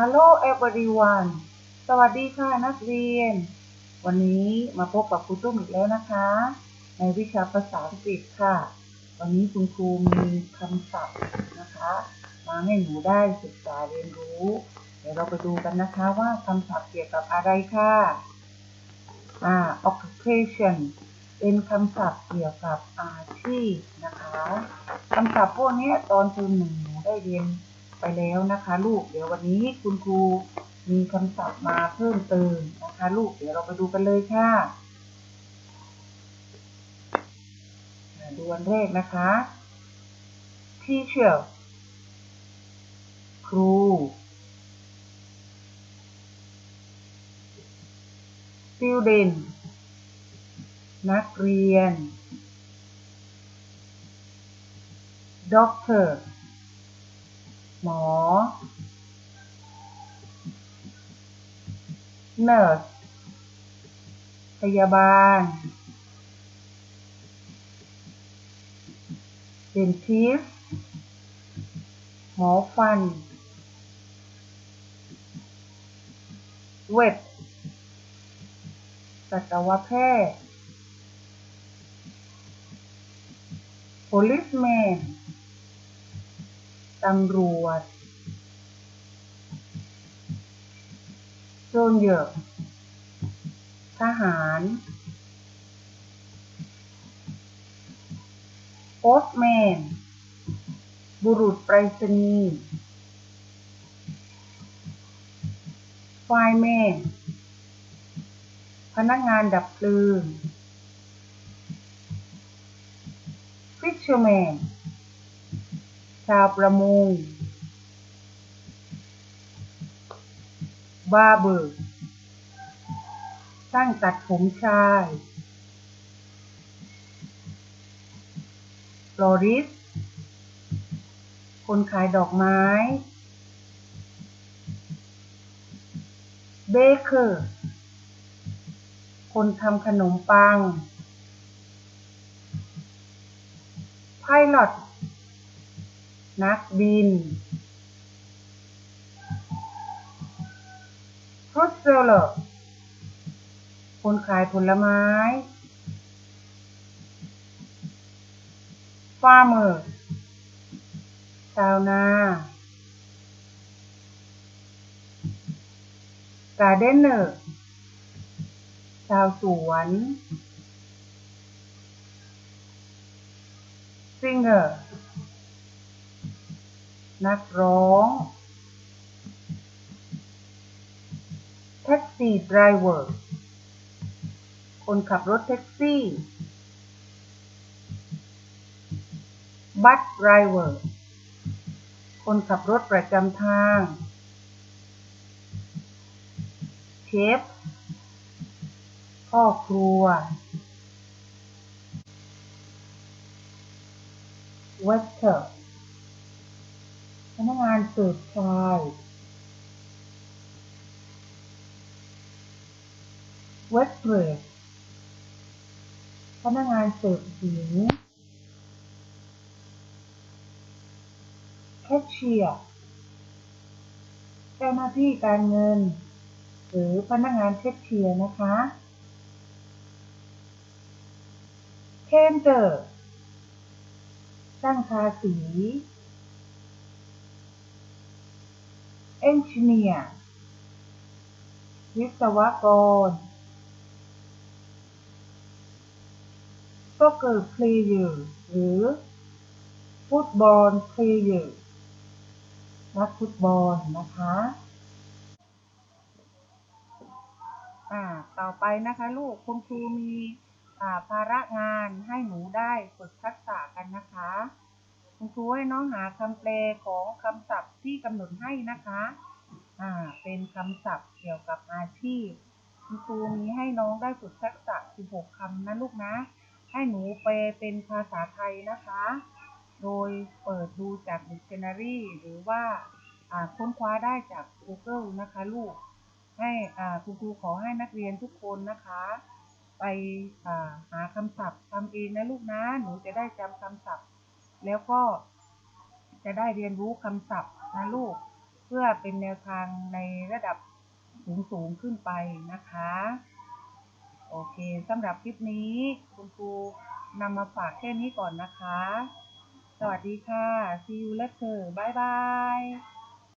Hello everyone สวัสดีค่ะนักเรียน วันนี้มาพบกับครูตุ้มอีกแล้วนะคะ ในวิชาภาษาอังกฤษค่ะ วันนี้คุณครูมีคำศัพท์นะคะ มาให้หนูได้ศึกษาเรียนรู้ เดี๋ยวเราไปดูกันนะคะว่าคำศัพท์เกี่ยวกับอะไรค่ะอ่า occupation เป็นคำศัพท์เกี่ยวกับอาชีพนะคะคำศัพท์พวกนี้ตอนเทอมหนึ่งหนูได้เรียน ไปแล้วนะคะ ลูกเดี๋ยววันนี้คุณครูมีคำศัพท์มาเพิ่มเติมนะคะ ลูกเดี๋ยวเราไปดูกันเลยค่ะดูวันแรกนะคะ teacher ครู student นักเรียน doctor หมอ nurse พยาบาล dentist หมอฟัน vet สัตวแพทย์ policeman ตำรวจ soldier ทหาร postman บุรุษไปรษณีย์ fireman พนักงานดับเพลิง fisherman ชาวประมง barber ช่างตัดผมชาย florist คนขายดอกไม้ baker คนทำขนมปัง pilot นักบิน fruit seller คนขายผลไม้ farmer ชาวนา gardener ชาวสวน singer นักร้อง taxi driver คนขับรถแท็กซี่ bus driver คนขับรถประจำทาง เชฟ พ่อครัว waiter พนักงานเสิร์ฟชาย waitress พนักงานเสิร์ฟหญิง cashier เจ้าหน้าที่การเงิน หรือพนักงานแคชเชียร์นะคะ painter ช่างทาสี engineer วิศวกร soccer player หรือ football player นักฟุตบอลนะคะอ่าต่อไปนะคะลูกคุณครูมีภาระงานให้หนูได้ฝึกทักษะกันนะคะ คุณครูให้น้องหาคำแปลของคำศัพท์ที่กำหนดให้นะคะ อ่า เป็นคำศัพท์เกี่ยวกับอาชีพ คุณครูมีให้น้องได้ฝึกทักษะ 16คำนะลูกนะ ให้หนูไปเป็นภาษาไทยนะคะ โดยเปิดดูจาก dictionary หรือว่าอ่าค้นคว้าได้จาก Google นะคะลูก ให้อ่าคุณครูขอให้นักเรียนทุกคนนะคะ ไปอ่าหาคำศัพท์ทำเองนะลูกนะ หนูจะได้จำคำศัพท์ แล้วก็จะได้เรียนรู้คำศัพท์นะลูก เพื่อเป็นแนวทางในระดับสูงสูงๆขึ้นไปนะคะ โอเคสำหรับคลิปนี้ คุณครูนำมาฝากแค่นี้ก่อนนะคะ สวัสดีค่ะ see you later บ๊ายบาย